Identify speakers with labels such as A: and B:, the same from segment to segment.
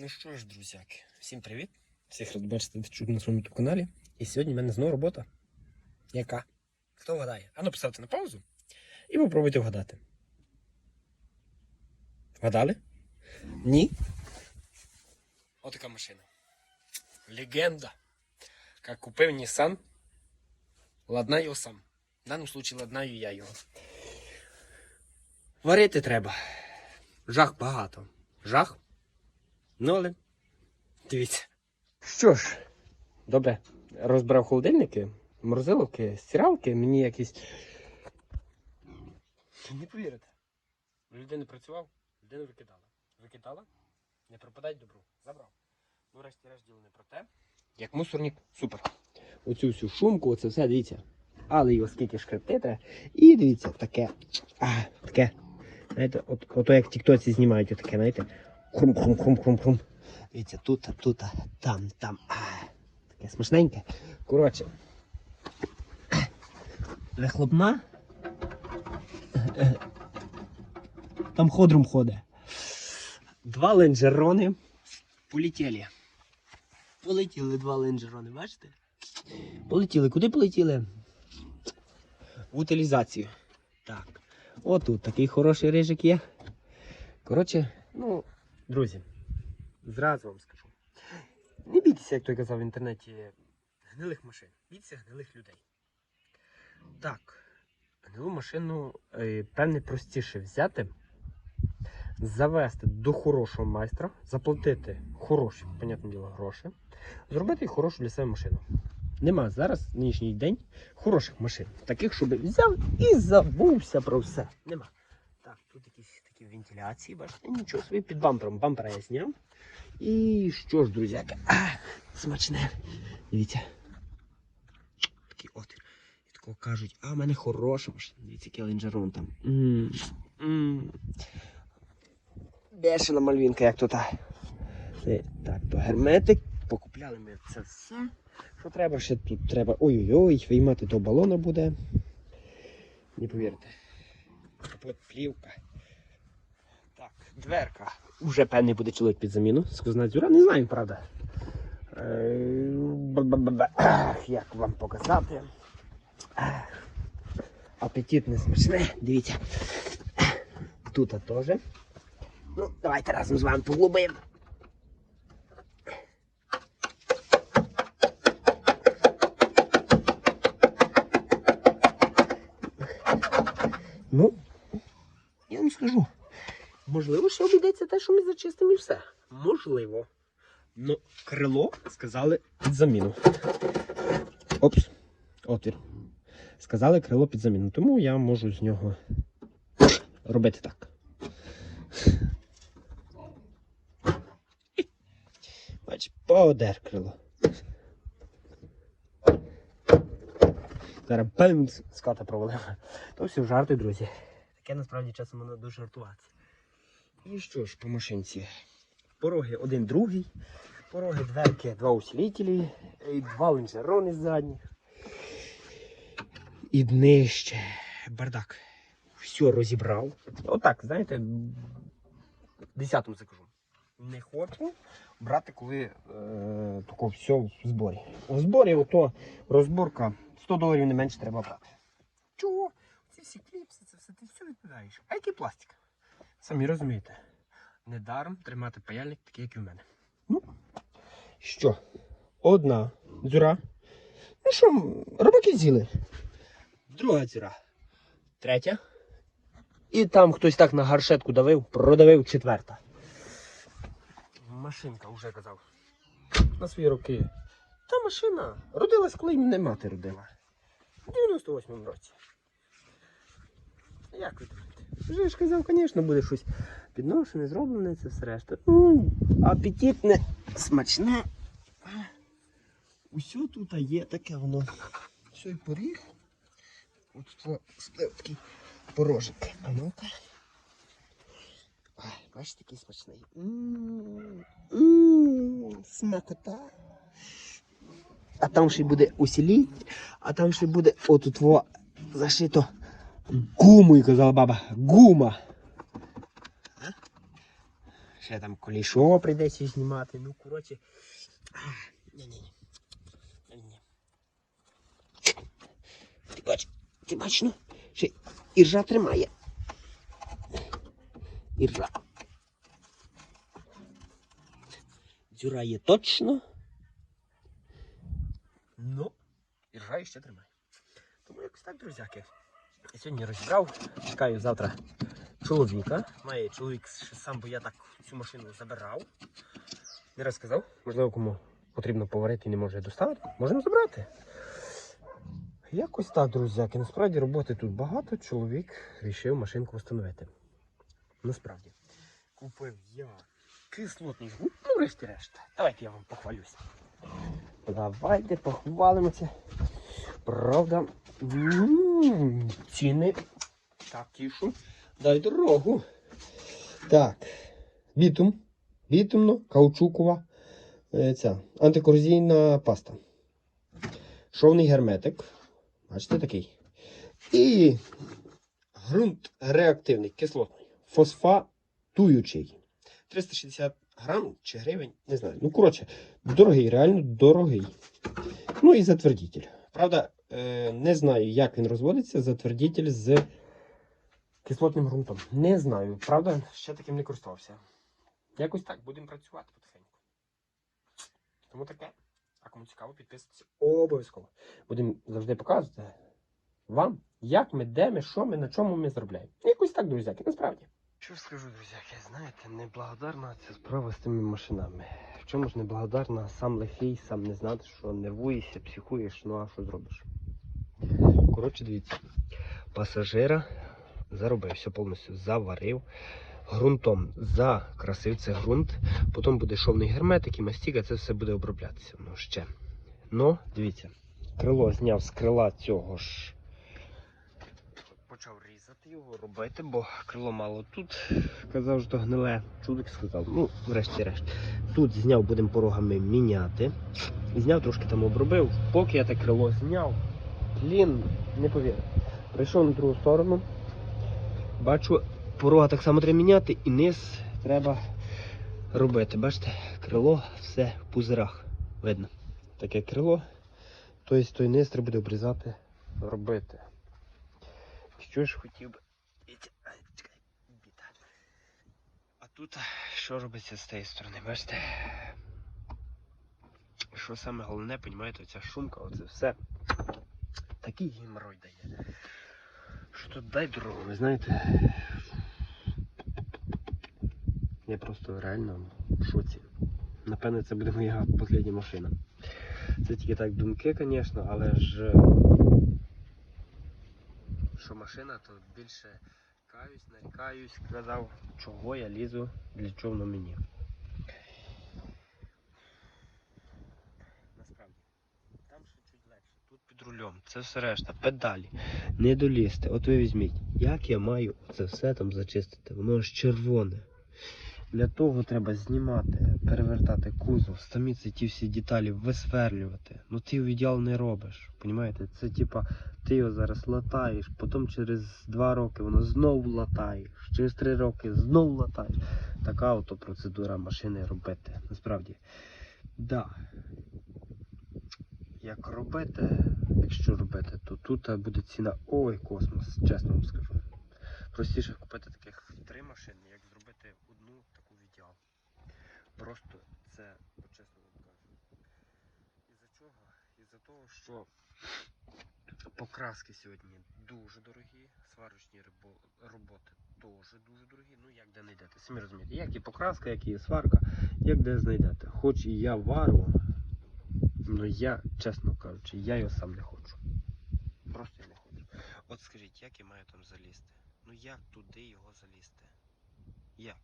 A: Ну що ж, друзяки, всім привіт! Всіх рад бачити на своєму каналі. І сьогодні в мене знову робота. Яка? Хто вгадає? Ану поставте на паузу і попробуйте вгадати. Вгадали? Ні? Отака машина. Легенда. Как купив Nissan, ладнаю його сам. В даному случаї ладнаю я його. Варити треба. Жах багато. Жах. Ну, але дивіться. Що ж, добре, розбирав холодильники, морозиловки, стиралки, мені якісь. Не повірите. Людина працював, людина викидала. Викидала, не пропадай добру. Забрав. Ну, решті-решт діло не про те. Як мусорник, супер. Оцю всю шумку, оце все, дивіться. Але його скільки шкрептити. І дивіться, таке. А, таке. Знаєте, от, ото як в тіктоці знімають отаке, знаєте. Хрум-хрум-хрум-хрум-хрум. Дивіться, тут, тут, там, там. Таке смачненьке. Коротше. Вихлопна. Там ходрум ходить. Два ленджерони полетіли. Полетіли два ленджерони, бачите? Полетіли. Куди полетіли? В утилізацію. Так. Отут такий хороший рижик є. Коротше, ну, друзі, зразу вам скажу. Не бійтеся, як той казав в інтернеті, гнилих машин. Бійтеся гнилих людей. Так, гнилу машину, е, певне, простіше взяти, завести до хорошого майстра, заплатити хороші, понятне діло, гроші, зробити хорошу для себе машину. Нема зараз, нинішній день, хороших машин. Таких, щоб взяв і забувся про все. Нема. Так, тут якісь такі вентиляції, бачите, нічого собі під бампером. Бампера я зняв. І що ж, друзяки, смачне. Дивіться. Такий отвір. І такого кажуть, а в мене хороша машина. Дивіться, який линжерон там. М. Бешена мальвінка, як то та. Так, то герметик. Покупляли ми це все. Що треба ще тут? Треба. Ой-ой-ой, виймати того балона буде. Не повірте. Плівка. Так, дверка. Уже певний буде чоловік під заміну. Сквозна дзюра, не знаю, правда. Е. Як вам показати? Ах. Апетитне смачне. Дивіться. Тут теж. Ну, давайте разом з вами поглубимо. Ну, скажу. Можливо, ще обійдеться те, що ми зачистимо і все. Можливо. Ну, крило сказали під заміну. Опс. Отвір. Сказали крило під заміну. Тому я можу з нього робити так. Бач, подер крило. Зараз бем, ската провалила. То все жарти, друзі. Таке насправді часом воно дуже жартуватися. І що ж по машинці? Пороги один другий, пороги дверки, два усилителі, і два лонжерони задніх. І днище. Бардак. Все розібрав. Отак, знаєте, десятому закажу. Не хочу брати, коли е, тако все в зборі. У зборі ото розборка 100 доларів не менше треба брати. Чого? Ці всі кліпси, це все ти все відповідаєш. А який пластик? Самі розумієте. Недаром тримати паяльник такий, як і в мене. Ну, що? Одна дзюра. Ну що, рибаки з'їли. Друга дзюра. Третя. І там хтось так на гаршетку давив, продавив четверта. Машинка, вже казав. На свої роки. Та машина родилась, коли мене мати родила. У 98-му році. Як ви думаєте? Вже ж казав, звісно, буде щось підношене, зроблене, це все решта. Ну, апетитне, смачне. Усьо тут є таке воно. Все і поріг. От тут такий порожик. А ну-ка. Бачите, який смачний. М, м, Смакота. А там ще й буде усіліть, а там ще буде отут во зашито гумою, казала баба. Гума. Ще там колішо прийдеться знімати. Ну, коротше. а. Ні-ні. Ти бач, ти бач, ну, ще іржа тримає. Іржа. Дзюра точно. Ну, іржа ще тримає. Тому якось так, друзяки. Сьогодні розібрав, чекаю завтра чоловіка. Має чоловік сам, бо я так цю машину забирав. Не розказав. Можливо, кому потрібно поварити і не може доставити. Можемо забрати. Якось так, друзяки. Насправді роботи тут багато. Чоловік вирішив машинку встановити. Насправді. Купив я кислотний губ. Ну, врешті-решт. Давайте я вам похвалюсь. Давайте похвалимося. Правда, ціни такі, що дай дорогу. Так, бітум, бітумно, каучукова, е, ця, антикорозійна паста. Шовний герметик. Бачите такий. І ґрунт реактивний, кислотний, фосфатуючий. 360 грам чи гривень, не знаю. Ну, коротше, дорогий, реально дорогий. Ну і затвердітель. Правда, не знаю, як він розводиться, затвердітель з кислотним ґрунтом. Не знаю. Правда, ще таким не користувався. Якось так, будемо працювати потихеньку. Тому таке. А кому цікаво, підписуйтесь обов'язково. Будемо завжди показувати вам, як ми, де ми, що ми, на чому ми заробляємо. Якось так, друзяки, насправді. Що ж скажу, друзяки, знаєте, неблагодарна ця справа з тими машинами. В чому ж неблагодарна, сам лихий, сам не знати, що нервуєшся, психуєш, ну а що зробиш? Коротше, дивіться, пасажира заробив, все повністю заварив. Грунтом закрасив це ґрунт, потім буде шовний герметик і мастіка, це все буде оброблятися. Ну ще. Ну, дивіться, крило зняв з крила цього ж. Почав його, робити, бо крило мало тут. Казав, що гниле. Чоловік сказав, ну, врешті-решт. Тут зняв, будемо порогами міняти. Зняв, трошки там обробив. Поки я те крило зняв, блін, не повірив. Прийшов на другу сторону. Бачу, порога так само треба міняти і низ треба робити. Бачите, крило все в пузирах. Видно. Таке крило. Тобто той низ треба буде обрізати, робити. Що ж хотів би. А тут що робиться з тієї сторони, бачите? Що саме головне, понімаєте, оця шумка, оце все. Такий геморрой дає. Що тут дай дорогу, ви знаєте. Я просто реально в шоці. Напевно, це буде моя остання машина. Це тільки так думки, звісно, але ж машина, то більше каюсь, нарікаюсь, казав, чого я лізу, для чого воно мені. Насправді, там ще чуть легше. Тут під рулем, це все решта, педалі, не долізти. От ви візьміть, як я маю це все там зачистити? Воно ж червоне. Для того треба знімати, перевертати кузов, самі ці ті всі деталі висверлювати. Ну ти його ідеал не робиш. Понімаєте? Це типа ти його зараз латаєш, потім через два роки воно знову латаєш, через три роки знову латаєш. Така ото процедура машини робити. Насправді. Да. Як робити, якщо робити, то тут буде ціна ой космос, чесно вам скажу. Простіше купити таких три машини, як зробити одну таку в ідеал. Просто це чесно вам кажу. Із-за чого? Із-за того, що покраски сьогодні дуже дорогі, сварочні роботи теж дуже дорогі. Ну як де знайдете? Самі розумієте, як і покраска, як і сварка, як де знайдете. Хоч і я вару, але я, чесно кажучи, я його сам не хочу. Просто я не хочу. От скажіть, як я маю там залізти? Ну як туди його залізти? Як?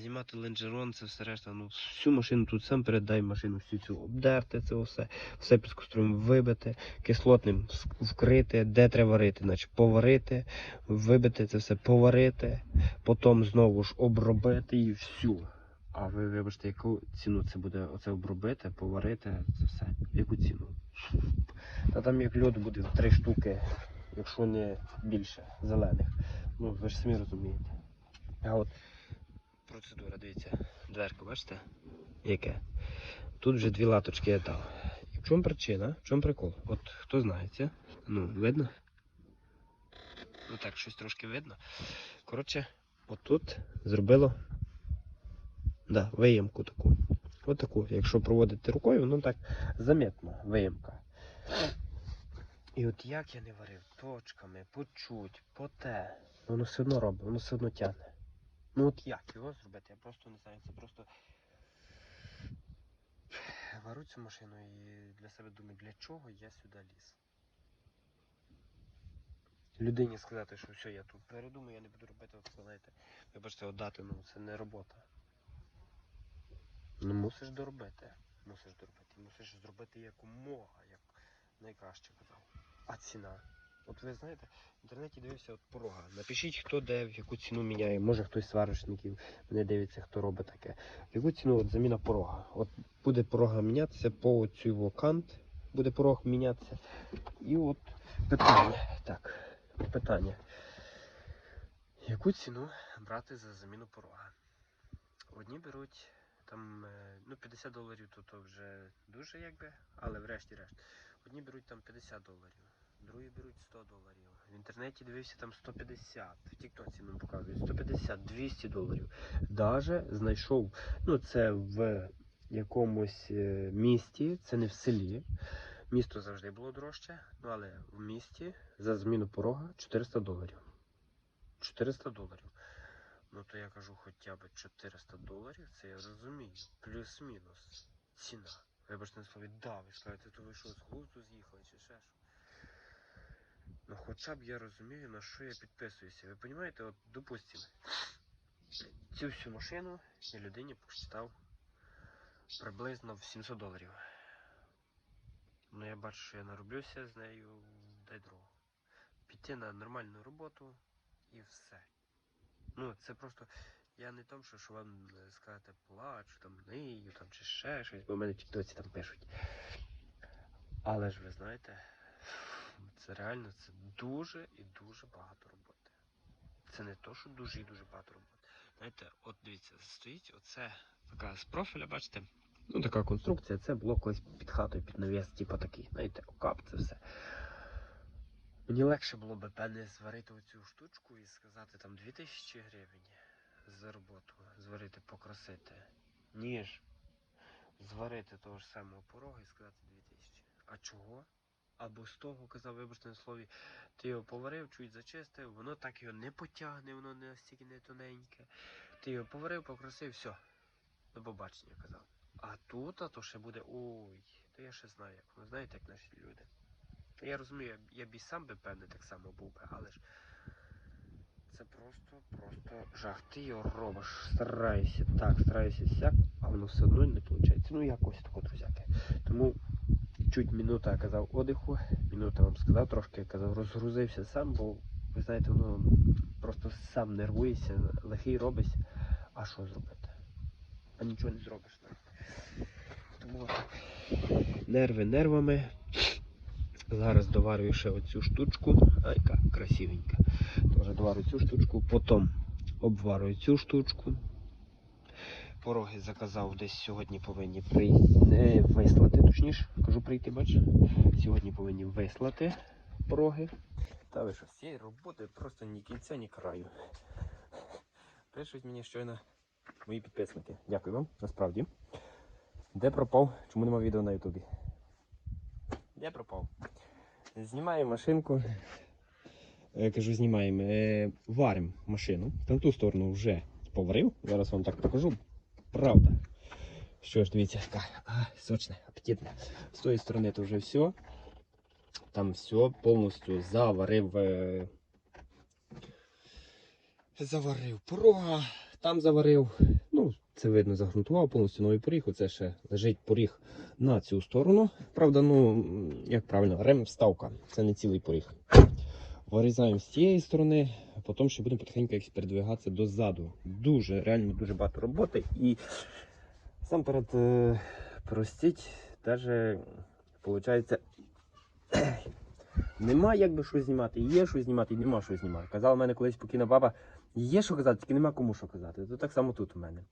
A: Знімати лонжерон, це все решта. Ну, всю машину тут сам передай машину, всю цю обдерти, це все, все піскоструєм вибити, кислотним вкрити, де треба варити, значить поварити, вибити це все, поварити, потім знову ж обробити і всю. А ви вибачте, яку ціну це буде оце обробити, поварити, це все. Яку ціну? Та там як льод буде три штуки, якщо не більше зелених. Ну, ви ж самі розумієте. А от процедура, дивіться. Дверка, бачите? Яке? Тут вже дві латочки я дав. І в чому причина? В чому прикол? От хто знає це? Ну, видно? Ну так, щось трошки видно. Коротше, отут зробило да, виємку таку. От таку. Якщо проводити рукою, воно так заметно виємка. І от як я не варив точками, по чуть, по те, воно все одно робить, воно все одно тягне. Ну от як його зробити, я просто не знаю. Це просто варю цю машину і для себе думаю, для чого я сюди ліз. Людині сказати, що все, я тут передумаю, я не буду робити, от знаєте, вибачте, отдати, ну це не робота. Ну мусиш доробити. Мусиш доробити. Мусиш зробити якомога, як найкраще казав. А ціна? От ви знаєте, в інтернеті дивився от порога. Напишіть, хто де, в яку ціну міняє. Може хтось з сварочників мене дивиться, хто робить таке. В яку ціну от заміна порога? От буде порога мінятися по цю кант, буде порог мінятися. І от питання. Так, питання. Яку ціну брати за заміну порога? Одні беруть там е, ну 50 доларів, то, то вже дуже якби, але врешті-решт. Одні беруть там 50 доларів, другі беруть 100 доларів. В інтернеті дивився там 150, в Тіктоці нам показують 150, 200 доларів. Даже знайшов, ну це в якомусь е, місті, це не в селі. Місто завжди було дорожче, ну але в місті за зміну порога 400 доларів. 400 доларів. Ну то я кажу хоча б 400 доларів, це я розумію. Плюс-мінус ціна. Вибачте на слові, да, ви скажете, то ви що, з глузду з'їхали чи ще що? Ну хоча б я розумію, на що я підписуюся. Ви розумієте, от допустимо, цю всю машину я людині посчитав приблизно в 700 доларів. Ну я бачу, що я нароблюся з нею, дай другу. Піти на нормальну роботу і все. Ну, це просто. Я не тому, що, що вам е, сказати плачу, там нию, там чи ще щось, бо в мене в тіктоці там пишуть. Але ж ви знаєте, це реально це дуже і дуже багато роботи. Це не то, що дуже і дуже багато роботи. Знаєте, от дивіться, стоїть оце така з профіля, бачите? Ну, така конструкція, це було колись під хатою, під навіс, типу такий, знаєте, окап, це все. Мені легше було б певне зварити оцю штучку і сказати там 2000 гривень за роботу, зварити, покрасити, ніж зварити того ж самого порога і сказати 2000. А чого? Або з того казав, вибачте на слові, ти його поварив, чуть зачистив, воно так його не потягне, воно не настільки не тоненьке. Ти його поварив, покрасив, все. До побачення казав. А тут, а то ще буде. Ой, то я ще знаю, як воно знаєте, як наші люди. Я розумію, я, б- і сам би певне так само був би, але ж це просто, просто жах. Ти його робиш, стараєшся так, стараєшся сяк, а воно все одно не виходить. Ну якось тако, друзяки. Тому чуть минута я казав одиху, минута вам сказав, трошки казав, розгрузився сам, бо ви знаєте, воно просто сам нервуєшся, лихий робишся. А що зробити? А нічого не зробиш. Тому. Нерви нервами. Зараз доварюю ще оцю штучку. А яка красивенька. Тоже доварю цю штучку, потім обварую цю штучку. Пороги заказав десь сьогодні повинні прийти, вислати, точніше, кажу прийти, бач. Сьогодні повинні вислати пороги. Та ви що, з цієї роботи просто ні кінця, ні краю. Пишуть мені щойно мої підписники. Дякую вам, насправді. Де пропав? Чому нема відео на Ютубі? Де пропав? Знімаємо машинку. Е, кажу, знімаємо. Е, варимо машину. Там ту сторону вже поварив. Зараз вам так покажу. Правда. Що ж, дивіться, яка а, сочне, апетитне. З тої сторони то вже все. Там все повністю заварив. Е, заварив порога, там заварив. Ну, це видно, загрунтував повністю новий поріг. Оце ще лежить поріг на цю сторону. Правда, ну, як правильно, рем вставка. Це не цілий поріг. Вирізаємо з цієї сторони, потім ще будемо потихеньку якось передвигатися дозаду. Дуже, реально дуже багато роботи. І сам перед е, простіть, навіть виходить, нема як би що знімати. Є що знімати, і нема що знімати. Казала в мене колись покійна баба, Є що казати, тільки нема кому що казати. То так само тут у мене.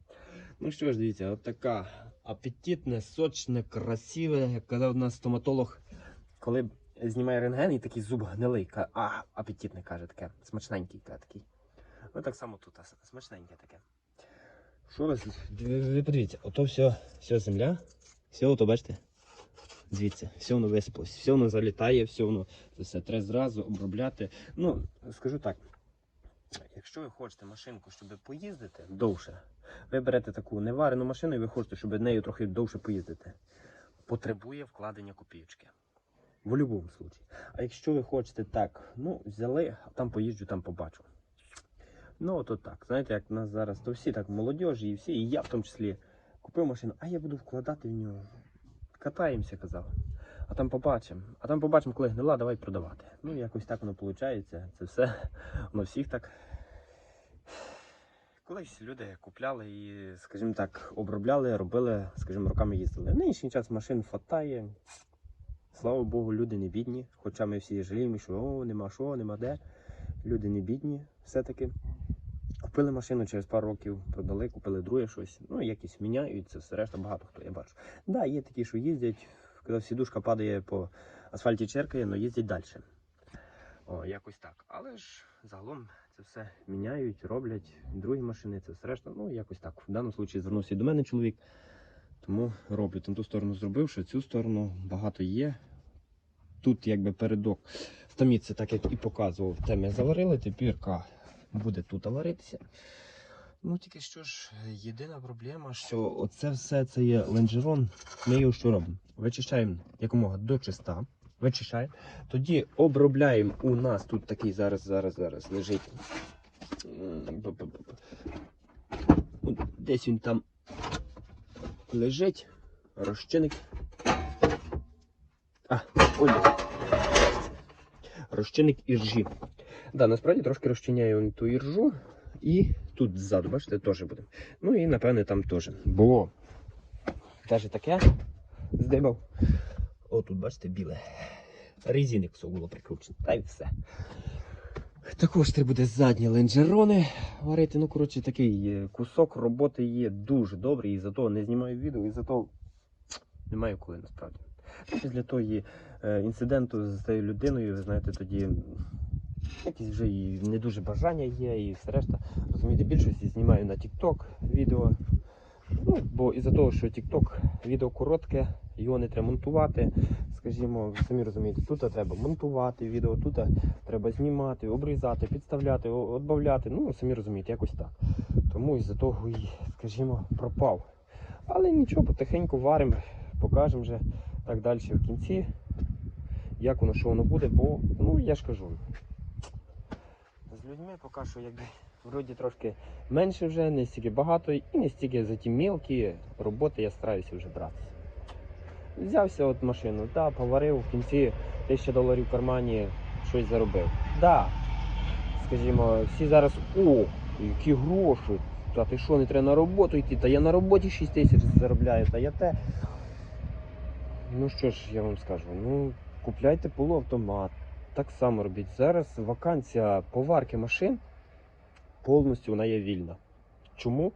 A: Ну що ж, дивіться, от така апетитне, сочне, красиве, як казав нас стоматолог, коли знімає рентген і такий зуб гнилий, а, апетитне каже таке, смачненький каже такий. Ну так само тут, смачненьке таке. Що ви, ви, подивіться, ото все, все земля, все ото бачите? Звідси, все воно висипалось, все воно залітає, все воно все треба зразу обробляти. Ну, скажу так. Якщо ви хочете машинку, щоб поїздити довше, ви берете таку неварену машину і ви хочете, щоб нею трохи довше поїздити. Потребує вкладення копійочки. В будь-якому випадку. А якщо ви хочете так, ну, взяли, там поїжджу, там побачу. Ну, от так. Знаєте, як нас зараз, то всі так молодіжі і всі, і я в тому числі купив машину, а я буду вкладати в нього. Катаємося, казав. А там побачимо. А там побачимо, коли гнила, давай продавати. Ну, якось так воно виходить. Це все. Воно всіх так. Колись люди купляли і, скажімо так, обробляли, робили, скажімо, роками їздили. Нинішній час машин фатає. Слава Богу, люди не бідні. Хоча ми всі жаліємо, що о, нема що, нема де. Люди не бідні все-таки. Купили машину через пару років, продали, купили друге щось. Ну, якісь міняються, все решта багато хто я бачу. Да, є такі, що їздять, коли сідушка падає по асфальті черкає, але їздять далі. О, якось так. Але ж загалом це все міняють, роблять другі машини, це все решта. Ну, якось так. В даному випадку звернувся до мене чоловік, тому роблю. Там ту сторону зробив, що цю сторону багато є. Тут якби передок. Це так як і показував, те ми заварили, тепер буде тут варитися. Ну тільки що ж, єдина проблема, що оце все це є ленджерон. Ми його що робимо? Вичищаємо якомога до чиста. Вичищаємо. Тоді обробляємо. У нас тут такий зараз, зараз, зараз лежить. Десь він там лежить. Розчинник. А, ой. Розчинник іржі. Да, насправді трошки розчиняю ту іржу. І тут ззаду, бачите, теж буде. Ну і напевне там теж. Бо навіть таке здибав. О, тут, бачите, біле. Резинник все було прикручено. Та й все. Також треба буде задні ленджерони варити. Ну, коротше, такий е, кусок роботи є дуже добрий, і зато не знімаю відео, і зато не маю коли насправді. Після тої е, інциденту з тією людиною, ви знаєте, тоді якісь вже і не дуже бажання є, і все решта. Розумієте, більшості знімаю на TikTok відео. Ну, бо із-за того, що TikTok відео коротке, його не треба монтувати. Скажімо, самі розумієте, тут треба монтувати відео, тут треба знімати, обрізати, підставляти, відбавляти. Ну, самі розумієте, якось так. Тому із-за того і, скажімо, пропав. Але нічого, потихеньку варимо, покажемо вже так далі в кінці, як воно, що воно буде, бо, ну, я ж кажу, з людьми поки що якби вроді трошки менше вже, не стільки багато і не стільки за ті мілкі роботи я стараюся вже братися. Взявся от машину, да, поварив, в кінці тисяча доларів в кармані щось заробив. Да, скажімо, всі зараз, о, які гроші, та ти що, не треба на роботу йти, та я на роботі 6 тисяч заробляю, та я те. Ну що ж, я вам скажу, ну купляйте полуавтомат, так само робіть. Зараз вакансія поварки машин повністю вона є вільна. Чому?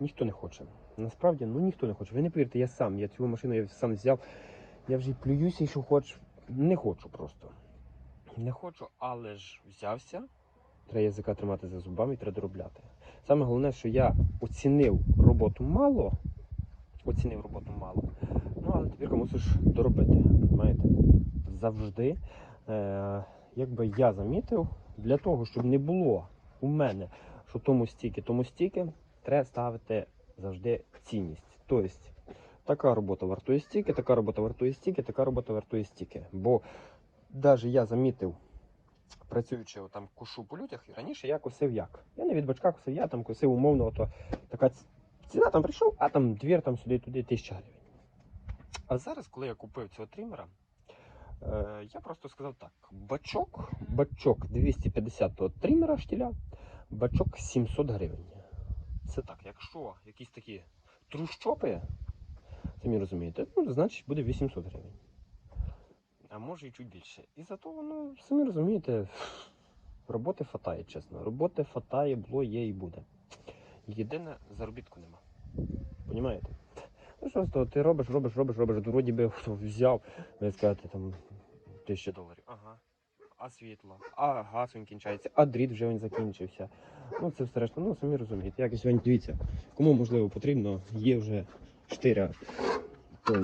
A: Ніхто не хоче. Насправді, ну ніхто не хоче. Ви не повірте, я сам, я цю машину я сам взяв. Я вже плююся, що хоч. Не хочу просто. Не хочу, але ж взявся. Треба язика тримати за зубами і треба доробляти. Саме головне, що я оцінив роботу мало. Оцінив роботу мало. Ну, але тепер мусиш доробити. Розумієте? Завжди. Е, якби я замітив, для того, щоб не було у мене, що тому стільки, тому стільки, треба ставити завжди цінність. Тобто, така робота вартує стільки, така робота вартує стільки, така робота вартує стільки. Бо навіть я замітив, працюючи там кушу по людях, і раніше я косив як. Я не від бачка косив, я там косив умовно, то така ціна там прийшов, а там двір там сюди туди тисяча гривень. А зараз, коли я купив цього трімера, Е, я просто сказав так: бачок, бачок 250 того трімера штіля, бачок 700 гривень. Це так, якщо якісь такі трущопи, самі розумієте, ну, значить буде 800 гривень. А може і чуть більше. І зато воно, самі розумієте, Роботи фатає, чесно. Роботи фатає, було, є і буде. Єдине, заробітку нема. Понімаєте? Ну що з того, ти робиш, робиш, робиш, робиш, вроді би хто взяв, ви сказати, там тисяча доларів. Ага. А світло, а газ він кінчається, а дріт вже він закінчився. Ну це все решта, ну самі розумієте. Як і сьогодні дивіться, кому можливо потрібно, є вже штиря. Той.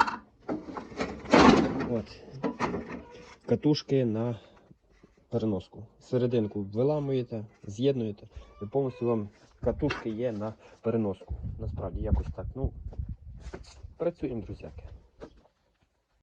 A: От. Катушки на переноску. Серединку виламуєте, з'єднуєте, і повністю вам катушки є на переноску. Насправді якось так. Ну, працюємо, друзяки.